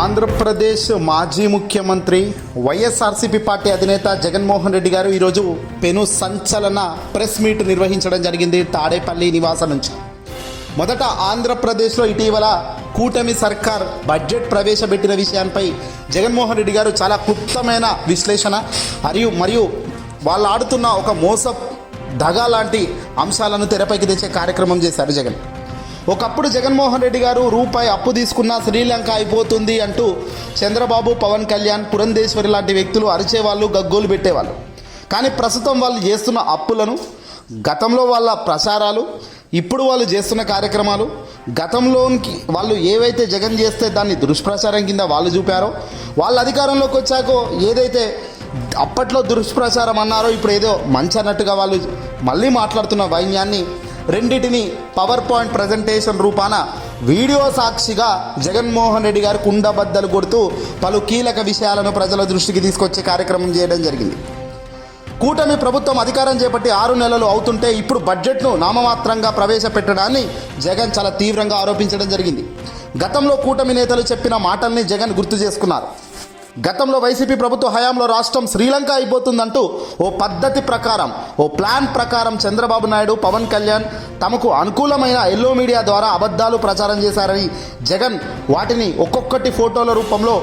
ఆంధ్రప్రదేశ్ మాజీ ముఖ్యమంత్రి వైఎస్ఆర్సీపీ పార్టీ అధినేత జగన్మోహన్ రెడ్డి గారు ఈరోజు పెను సంచలన ప్రెస్ మీట్ నిర్వహించడం జరిగింది తాడేపల్లి నివాసం నుంచి. మొదట ఆంధ్రప్రదేశ్లో ఇటీవల కూటమి సర్కార్ బడ్జెట్ ప్రవేశపెట్టిన విషయాన్పై జగన్మోహన్ రెడ్డి గారు చాలా క్లుప్తమైన విశ్లేషణ మరియు మరియు వాళ్ళు ఆడుతున్న ఒక మోస దగా లాంటి అంశాలను తెరపైకి తెచ్చే కార్యక్రమం చేశారు జగన్. ఒకప్పుడు జగన్మోహన్ రెడ్డి గారు రూపాయి అప్పు తీసుకున్న శ్రీలంక అయిపోతుంది అంటూ చంద్రబాబు పవన్ కళ్యాణ్ పురంధేశ్వరి లాంటి వ్యక్తులు అరిచేవాళ్ళు గగ్గోలు పెట్టేవాళ్ళు. కానీ ప్రస్తుతం వాళ్ళు చేస్తున్న అప్పులను గతంలో వాళ్ళ ప్రచారాలు ఇప్పుడు వాళ్ళు చేస్తున్న కార్యక్రమాలు గతంలోకి వాళ్ళు ఏవైతే జగన్ చేస్తే దాన్ని దుష్ప్రచారం కింద వాళ్ళు చూపారో వాళ్ళ అధికారంలోకి వచ్చాకో ఏదైతే అప్పట్లో దుష్ప్రచారం అన్నారో ఇప్పుడు ఏదో మంచి అన్నట్టుగా వాళ్ళు మళ్ళీ మాట్లాడుతున్న వైన్యాన్ని రెండిటిని పవర్ పాయింట్ ప్రజెంటేషన్ రూపాన వీడియో సాక్షిగా జగన్మోహన్ రెడ్డి గారు కుండబద్దలు కొడుతూ పలు కీలక విషయాలను ప్రజల దృష్టికి తీసుకొచ్చే కార్యక్రమం చేయడం జరిగింది. కూటమి ప్రభుత్వం అధికారం చేపట్టి ఆరు నెలలు అవుతుంటే ఇప్పుడు బడ్జెట్ను నామమాత్రంగా ప్రవేశపెట్టడాన్ని జగన్ చాలా తీవ్రంగా ఆరోపించడం జరిగింది. గతంలో కూటమి నేతలు చెప్పిన మాటల్ని జగన్ గుర్తు చేసుకున్నారు. గతంలో వైసీపీ ప్రభుత్వ హయాంలో రాష్ట్రం శ్రీలంక అయిపోతుందంటూ ఓ పద్ధతి ప్రకారం ఓ ప్లాన్ ప్రకారం చంద్రబాబు నాయుడు పవన్ కళ్యాణ్ తమకు అనుకూలమైన ఎల్లో మీడియా ద్వారా అబద్ధాలు ప్రచారం చేశారని జగన్ వాటిని ఒక్కొక్కటి ఫోటోల రూపంలో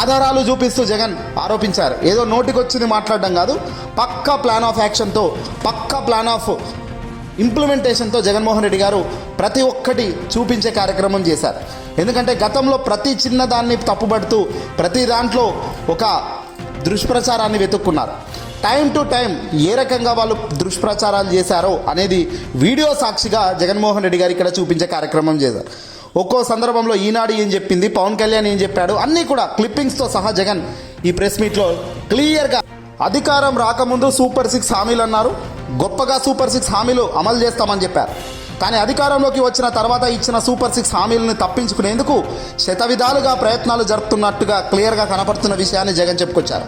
ఆధారాలు చూపిస్తూ జగన్ ఆరోపించారు. ఏదో నోటికొచ్చింది మాట్లాడడం కాదు పక్కా ప్లాన్ ఆఫ్ యాక్షన్తో పక్కా ప్లాన్ ఆఫ్ ఇంప్లిమెంటేషన్తో జగన్మోహన్ రెడ్డి గారు ప్రతి ఒక్కటి చూపించే కార్యక్రమం చేశారు. ఎందుకంటే గతంలో ప్రతి చిన్నదాన్ని తప్పుపడుతూ ప్రతి దాంట్లో ఒక దుష్ప్రచారాన్ని వెతుక్కున్నారు. టైం టు టైం ఏ రకంగా వాళ్ళు దుష్ప్రచారాలు చేశారో అనేది వీడియో సాక్షిగా జగన్మోహన్ రెడ్డి గారు ఇక్కడ చూపించే కార్యక్రమం చేశారు. ఒక్కో సందర్భంలో ఈనాడు ఏం చెప్పింది? పవన్ కళ్యాణ్ ఏం చెప్పాడు? అన్నీ కూడా క్లిప్పింగ్స్తో సహా జగన్ ఈ ప్రెస్ మీట్లో క్లియర్గా అధికారం రాకముందు సూపర్ సిక్స్ హామీలు అన్నారు. గొప్పగా సూపర్ సిక్స్ హామీలు అమలు చేస్తామని చెప్పారు. కానీ అధికారంలోకి వచ్చిన తర్వాత ఇచ్చిన సూపర్ సిక్స్ హామీలను తప్పించుకునేందుకు శతవిధాలుగా ప్రయత్నాలు జరుపుతున్నట్టుగా క్లియర్గా కనపడుతున్న విషయాన్ని జగన్ చెప్పుకొచ్చారు.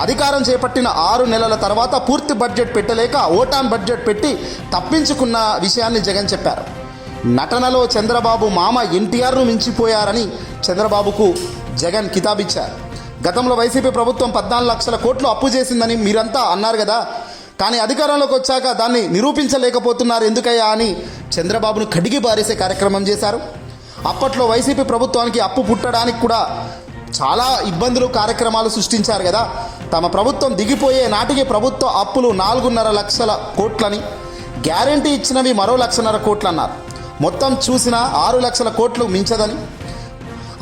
అధికారం చేపట్టిన ఆరు నెలల తర్వాత పూర్తి బడ్జెట్ పెట్టలేక ఓటాన్ బడ్జెట్ పెట్టి తప్పించుకున్న విషయాన్ని జగన్ చెప్పారు. నటనలో చంద్రబాబు మామ ఎన్టీఆర్ను మించిపోయారని చంద్రబాబుకు జగన్ కితాబిచ్చారు. గతంలో వైసీపీ ప్రభుత్వం పద్నాలుగు లక్షల కోట్లు అప్పు చేసిందని మీరంతా అన్నారు కదా. కానీ అధికారంలోకి వచ్చాక దాన్ని నిరూపించలేకపోతున్నారు ఎందుకయ్యా అని చంద్రబాబును కడిగి బారేసే కార్యక్రమం చేశారు. అప్పట్లో వైసీపీ ప్రభుత్వానికి అప్పు పుట్టడానికి కూడా చాలా ఇబ్బందులు కార్యక్రమాలు సృష్టించారు కదా. తమ ప్రభుత్వం దిగిపోయే నాటికి ప్రభుత్వ అప్పులు నాలుగున్నర లక్షల కోట్లని గ్యారంటీ ఇచ్చినవి మరో లక్షన్నర కోట్లు అన్నారు మొత్తం చూసిన ఆరు లక్షల కోట్లు మించదని.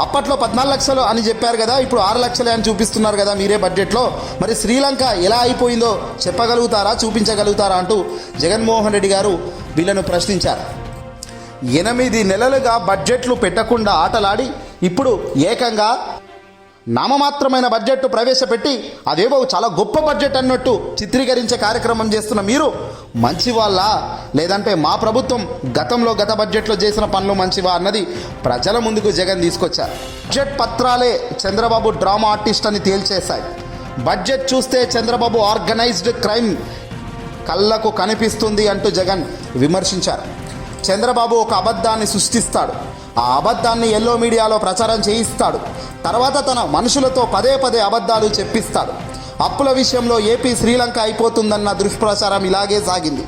అప్పట్లో పద్నాలుగు లక్షలు అని చెప్పారు కదా ఇప్పుడు ఆరు లక్షలే అని చూపిస్తున్నారు కదా మీరే బడ్జెట్లో. మరి శ్రీలంక ఎలా అయిపోయిందో చెప్పగలుగుతారా చూపించగలుగుతారా అంటూ జగన్మోహన్ రెడ్డి గారు వీళ్ళను ప్రశ్నించారు. ఎనిమిది నెలలుగా బడ్జెట్లు పెట్టకుండా ఆటలాడి ఇప్పుడు ఏకంగా నామమాత్రమైన బడ్జెట్ ప్రవేశపెట్టి అదేవో చాలా గొప్ప బడ్జెట్ అన్నట్టు చిత్రీకరించే కార్యక్రమం చేస్తున్న మీరు మంచి వాళ్ళ లేదంటే మా ప్రభుత్వం గతంలో గత బడ్జెట్లో చేసిన పనులు మంచివా అన్నది ప్రజల ముందుకు జగన్ తీసుకొచ్చారు. బడ్జెట్ పత్రాలే చంద్రబాబు డ్రామా ఆర్టిస్ట్ అని తేల్చేశాయి. బడ్జెట్ చూస్తే చంద్రబాబు ఆర్గనైజ్డ్ క్రైమ్ కళ్ళకు కనిపిస్తుంది అంటూ జగన్ విమర్శించారు. చంద్రబాబు ఒక అబద్ధాన్ని సృష్టిస్తాడు. ఆ అబద్ధాన్ని ఎల్లో మీడియాలో ప్రచారం చేయిస్తాడు. తర్వాత తన మనుషులతో పదే పదే అబద్ధాలు చెప్పిస్తాడు. అప్పుల విషయంలో ఏపీ శ్రీలంక అయిపోతుందన్న దుష్ప్రచారం ఇలాగే సాగింది.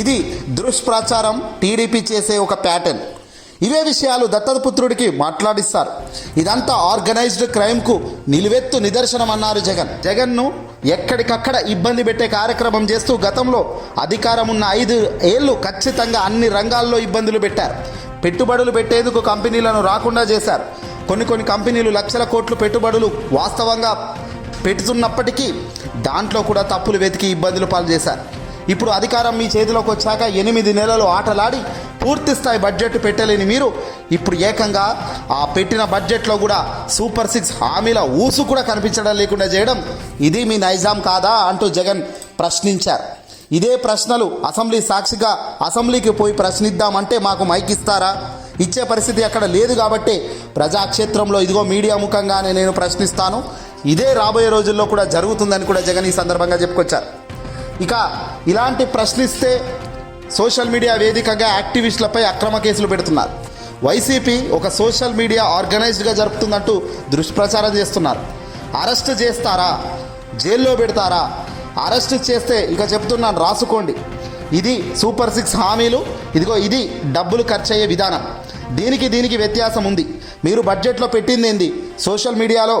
ఇది దుష్ప్రచారం టీడీపీ చేసే ఒక ప్యాటర్న్. ఇవే విషయాలు దత్తపుత్రుడికి మాట్లాడిస్తారు. ఇదంతా ఆర్గనైజ్డ్ క్రైమ్కు నిలువెత్తు నిదర్శనం అన్నారు జగన్. జగన్ను ఎక్కడికక్కడ ఇబ్బంది పెట్టే కార్యక్రమం చేస్తూ గతంలో అధికారం ఉన్న ఐదు ఏళ్ళు ఖచ్చితంగా అన్ని రంగాల్లో ఇబ్బందులు పెట్టారు. పెట్టుబడులు పెట్టేందుకు కంపెనీలను రాకుండా చేశారు. కొన్ని కొన్ని కంపెనీలు లక్షల కోట్లు పెట్టుబడులు వాస్తవంగా పెడుతున్నప్పటికీ దాంట్లో కూడా తప్పులు వెతికి ఇబ్బందులు పాలు చేశారు. ఇప్పుడు అధికారం మీ చేతిలోకి వచ్చాక ఎనిమిది నెలలు ఆటలాడి పూర్తి స్థాయి బడ్జెట్ పెట్టలేని మీరు ఇప్పుడు ఏకంగా ఆ పెట్టిన బడ్జెట్లో కూడా సూపర్ సిక్స్ హామీల ఊసు కూడా కనిపించడం లేకుండా చేయడం ఇది మీ నైజాం కాదా అంటూ జగన్ ప్రశ్నించారు. ఇదే ప్రశ్నలు అసెంబ్లీ సాక్షిగా అసెంబ్లీకి పోయి ప్రశ్నిద్దామంటే మాకు మైక్ ఇస్తారా? ఇచ్చే పరిస్థితి అక్కడ లేదు కాబట్టి ప్రజాక్షేత్రంలో ఇదిగో మీడియా ముఖంగానే నేను ప్రశ్నిస్తాను. ఇదే రాబోయే రోజుల్లో కూడా జరుగుతుందని కూడా జగన్ ఈ సందర్భంగా చెప్పుకొచ్చారు. ఇక ఇలాంటి ప్రశ్నిస్తే సోషల్ మీడియా వేదికగా యాక్టివిస్టులపై అక్రమ కేసులు పెడుతున్నారు. వైసీపీ ఒక సోషల్ మీడియా ఆర్గనైజ్డ్గా జరుపుతుందంటూ దుష్ప్రచారం చేస్తున్నారు. అరెస్ట్ చేస్తారా? జైల్లో పెడతారా? అరెస్ట్ చేస్తే ఇక చెప్తున్నాను రాసుకోండి. ఇది సూపర్ సిక్స్ హామీలు ఇదిగో ఇది డబ్బులు ఖర్చు అయ్యే విధానం. దీనికి దీనికి వ్యత్యాసం ఉంది. మీరు బడ్జెట్లో పెట్టింది ఏంది సోషల్ మీడియాలో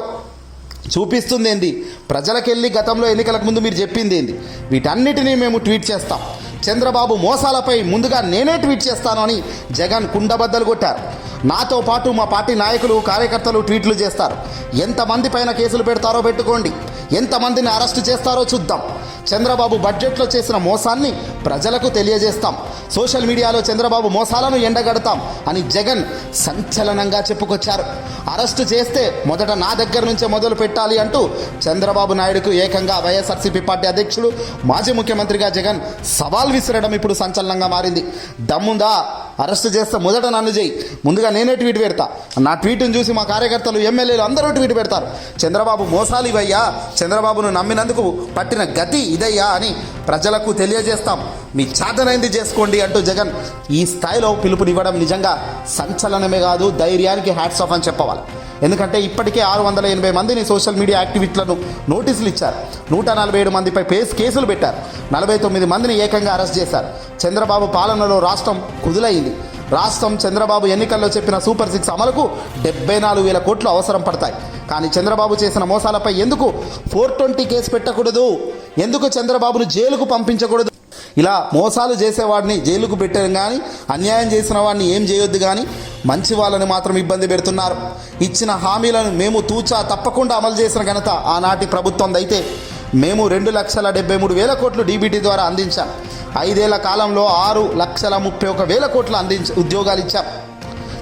చూపిస్తుంది ఏంది ప్రజలకెళ్ళి గతంలో ఎన్నికలకు ముందు మీరు చెప్పింది ఏంది వీటన్నిటినీ మేము ట్వీట్ చేస్తాం. చంద్రబాబు మోసాలపై ముందుగా నేనే ట్వీట్ చేస్తాను అని జగన్ కుండబద్దలు కొట్టారు. నాతో పాటు మా పార్టీ నాయకులు కార్యకర్తలు ట్వీట్లు చేస్తారు. ఎంతమంది పైన కేసులు పెడతారో పెట్టుకోండి. ఎంతమందిని అరెస్ట్ చేస్తారో చూద్దాం. చంద్రబాబు బడ్జెట్లో చేసిన మోసాన్ని ప్రజలకు తెలియజేస్తాం. సోషల్ మీడియాలో చంద్రబాబు మోసాలను ఎండగడతాం అని జగన్ సంచలనంగా చెప్పుకొచ్చారు. అరెస్టు చేస్తే మొదట నా దగ్గర నుంచే మొదలు పెట్టాలి అంటూ చంద్రబాబు నాయుడుకు ఏకంగా వైఎస్ఆర్సీపీ పార్టీ అధ్యక్షుడు మాజీ ముఖ్యమంత్రిగా జగన్ సవాల్ విసిరడం ఇప్పుడు సంచలనంగా మారింది. దమ్ముందా? అరెస్ట్ చేస్తే మొదట నన్ను చేయి ముందుగా నేనే ట్వీట్ పెడతా. నా ట్వీట్ను చూసి మా కార్యకర్తలు ఎమ్మెల్యేలు అందరూ ట్వీట్ పెడతారు. చంద్రబాబు మోసాలు ఇవయ్యా చంద్రబాబును నమ్మినందుకు పట్టిన గతి ఇదయ్యా అని ప్రజలకు తెలియజేస్తాం. మీ చేతనైంది చేసుకోండి అంటూ జగన్ ఈ స్థాయిలో పిలుపునివ్వడం నిజంగా సంచలనమే కాదు ధైర్యానికి హ్యాట్స్ ఆఫ్ అని చెప్పవాలి. ఎందుకంటే ఇప్పటికే ఆరు వందల ఎనభై మందిని సోషల్ మీడియా యాక్టివిస్టులను నోటీసులు ఇచ్చారు. నూట నలభై ఏడు మందిపై పేస్ కేసులు పెట్టారు. నలభై తొమ్మిది మందిని ఏకంగా అరెస్ట్ చేశారు. చంద్రబాబు పాలనలో రాష్ట్రం కుదులైంది. రాష్ట్రం చంద్రబాబు ఎన్నికల్లో చెప్పిన సూపర్ సిక్స్ అమలుకు డెబ్బై నాలుగు వేల కోట్లు అవసరం పడతాయి. కానీ చంద్రబాబు చేసిన మోసాలపై ఎందుకు ఫోర్ ట్వంటీ కేసు పెట్టకూడదు? ఎందుకు చంద్రబాబును జైలుకు పంపించకూడదు? ఇలా మోసాలు చేసేవాడిని జైలుకు పెట్టారు కానీ అన్యాయం చేసిన వాడిని ఏం చేయొద్దు కానీ మంచి వాళ్ళని మాత్రం ఇబ్బంది పెడుతున్నారు. ఇచ్చిన హామీలను మేము తూచా తప్పకుండా అమలు చేసిన ఘనత ఆనాటి ప్రభుత్వం అయితే మేము రెండు లక్షల డెబ్బై మూడు వేల కోట్లు డీబీటీ ద్వారా అందించాం. ఐదేళ్ళ కాలంలో ఆరు లక్షల ముప్పై ఒక వేల కోట్లు అందించ ఉద్యోగాలు ఇచ్చాం.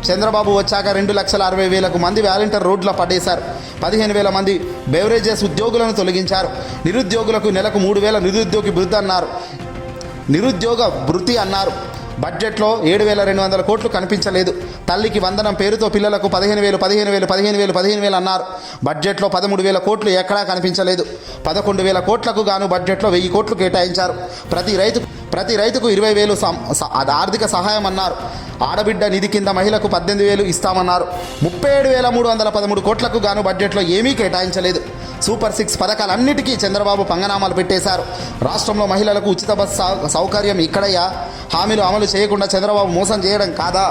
చంద్రబాబు వచ్చాక రెండు లక్షల అరవై వేలకు మంది వ్యాలంటీర్ రోడ్లో పడేశారు. పదిహేను వేల మంది బెవరేజెస్ ఉద్యోగులను తొలగించారు. నిరుద్యోగులకు నెలకు మూడు వేల నిరుద్యోగి వృద్ధి అన్నారు. నిరుద్యోగ భృతి అన్నారు. బడ్జెట్లో ఏడు వేల రెండు వందల కోట్లు కనిపించలేదు. తల్లికి వందనం పేరుతో పిల్లలకు పదిహేను వేలు పదిహేను వేలు పదిహేను వేలు పదిహేను వేలు అన్నారు. బడ్జెట్లో పదమూడు వేల కోట్లు ఎక్కడా కనిపించలేదు. పదకొండు వేల కోట్లకు గాను బడ్జెట్లో వెయ్యి కోట్లు కేటాయించారు. ప్రతి రైతు ప్రతి రైతుకు ఇరవై వేలు ఆర్థిక సహాయం అన్నారు. ఆడబిడ్డ నిధి కింద మహిళకు పద్దెనిమిది వేలు ఇస్తామన్నారు. ముప్పై ఏడు వేల మూడు వందల పదమూడు కోట్లకు గాను బడ్జెట్లో ఏమీ కేటాయించలేదు. సూపర్ సిక్స్ పథకాలన్నిటికీ చంద్రబాబు పంగనామాలు పెట్టేశారు. రాష్ట్రంలో మహిళలకు ఉచిత బస్సు సౌకర్యం ఇక్కడయ్యా. హామీలు అమలు చేయకుండా చంద్రబాబు మోసం చేయడం కాదా?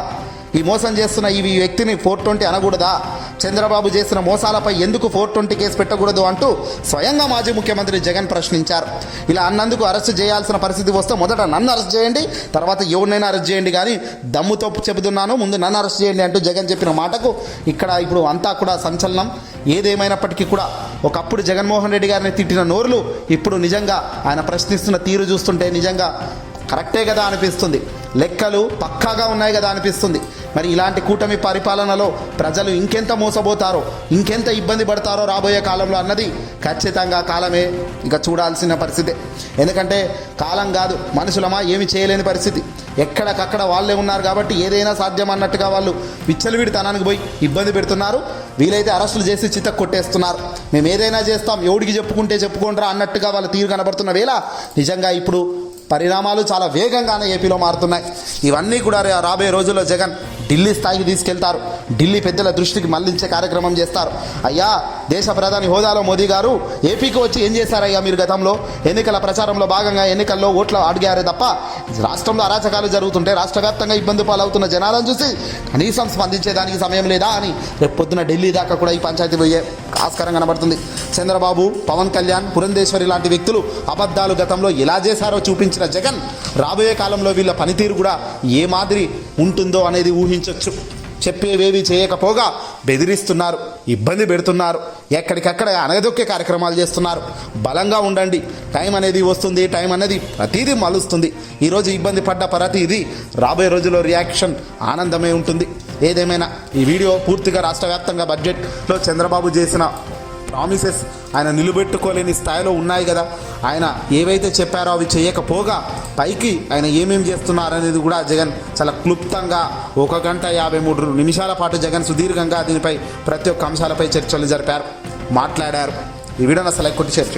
ఈ మోసం చేస్తున్న ఈ వ్యక్తిని ఫోర్ ట్వంటీ అనకూడదా? చంద్రబాబు చేసిన మోసాలపై ఎందుకు ఫోర్ ట్వంటీ కేసు పెట్టకూడదు అంటూ స్వయంగా మాజీ ముఖ్యమంత్రి జగన్ ప్రశ్నించారు. ఇలా అన్నందుకు అరెస్ట్ చేయాల్సిన పరిస్థితి వస్తే మొదట నన్ను అరెస్ట్ చేయండి తర్వాత ఎవరినైనా అరెస్ట్ చేయండి కానీ దమ్ముతో చెబుతున్నాను ముందు నన్ను అరెస్ట్ చేయండి అంటూ జగన్ చెప్పిన మాటకు ఇక్కడ ఇప్పుడు అంతా కూడా సంచలనం. ఏదేమైనప్పటికీ కూడా ఒకప్పుడు జగన్మోహన్ రెడ్డి గారిని తిట్టిన నోరులు ఇప్పుడు నిజంగా ఆయన ప్రశ్నిస్తున్న తీరు చూస్తుంటే నిజంగా కరెక్టే కదా అనిపిస్తుంది. లెక్కలు పక్కాగా ఉన్నాయి కదా అనిపిస్తుంది. మరి ఇలాంటి కూటమి పరిపాలనలో ప్రజలు ఇంకెంత మోసపోతారో ఇంకెంత ఇబ్బంది పడతారో రాబోయే కాలంలో అన్నది ఖచ్చితంగా కాలమే. ఇక చూడాల్సిన పరిస్థితి. ఎందుకంటే కాలం కాదు మనుషులమా ఏమి చేయలేని పరిస్థితి. ఎక్కడికక్కడ వాళ్ళే ఉన్నారు కాబట్టి ఏదైనా సాధ్యం అన్నట్టుగా వాళ్ళు విచ్చలవిడితనానికి పోయి ఇబ్బంది పెడుతున్నారు. వీలైతే అరెస్టులు చేసి చిత్త కొట్టేస్తున్నారు. మేము ఏదైనా చేస్తాం ఎవడికి చెప్పుకుంటే చెప్పుకుంటారా అన్నట్టుగా వాళ్ళ తీరు కనబడుతున్న వేళ నిజంగా ఇప్పుడు పరిణామాలు చాలా వేగంగానే ఏపీలో మారుతున్నాయి. ఇవన్నీ కూడా రాబోయే రోజుల్లో జగన్ ఢిల్లీ స్థాయికి తీసుకెళ్తారు. ఢిల్లీ పెద్దల దృష్టికి మళ్ళించే కార్యక్రమం చేస్తారు. అయ్యా దేశ ప్రధాని హోదాలో మోదీ గారు ఏపీకి వచ్చి ఏం చేశారయ్యా మీరు గతంలో? ఎన్నికల ప్రచారంలో భాగంగా ఎన్నికల్లో ఓట్లు అడిగారే తప్ప రాష్ట్రంలో అరాచకాలు జరుగుతుంటే రాష్ట్ర వ్యాప్తంగా ఇబ్బంది పాలవుతున్న జనాలను చూసి కనీసం స్పందించేదానికి సమయం లేదా అని రేపు పొద్దున ఢిల్లీ దాకా కూడా ఈ పంచాయతీ పోయే ఆస్కారం కనబడుతుంది. చంద్రబాబు పవన్ కళ్యాణ్ పురంధేశ్వరి లాంటి వ్యక్తులు అబద్ధాలు గతంలో ఎలా చేశారో చూపించిన జగన్ రాబోయే కాలంలో వీళ్ళ పనితీరు కూడా ఏ మాదిరి ఉంటుందో అనేది ఊహించవచ్చు చెప్పేవేవి చేయకపోగా బెదిరిస్తున్నారు ఇబ్బంది పెడుతున్నారు ఎక్కడికక్కడ అనగదొక్కే కార్యక్రమాలు చేస్తున్నారు. బలంగా ఉండండి టైం అనేది వస్తుంది టైం అనేది ప్రతిదీ మలుస్తుంది. ఈరోజు ఇబ్బంది పడ్డ ప్రతిదీ రాబోయే రోజుల్లో రియాక్షన్ ఆనందమే ఉంటుంది. ఏదేమైనా ఈ వీడియో పూర్తిగా రాష్ట్ర వ్యాప్తంగా బడ్జెట్లో చంద్రబాబు చేసిన ప్రామిసెస్ ఆయన నిలబెట్టుకోలేని స్థాయిలో ఉన్నాయి కదా. ఆయన ఏవైతే చెప్పారో అవి చేయకపోగా పైకి ఆయన ఏమేం చేస్తున్నారనేది కూడా జగన్ చాలా క్లుప్తంగా ఒక గంట యాభై మూడు నిమిషాల పాటు జగన్ సుదీర్ఘంగా దీనిపై ప్రతి ఒక్క అంశాలపై చర్చలు జరిపారు మాట్లాడారు. ఈ వీడియోని అసలు కొట్టి షేర్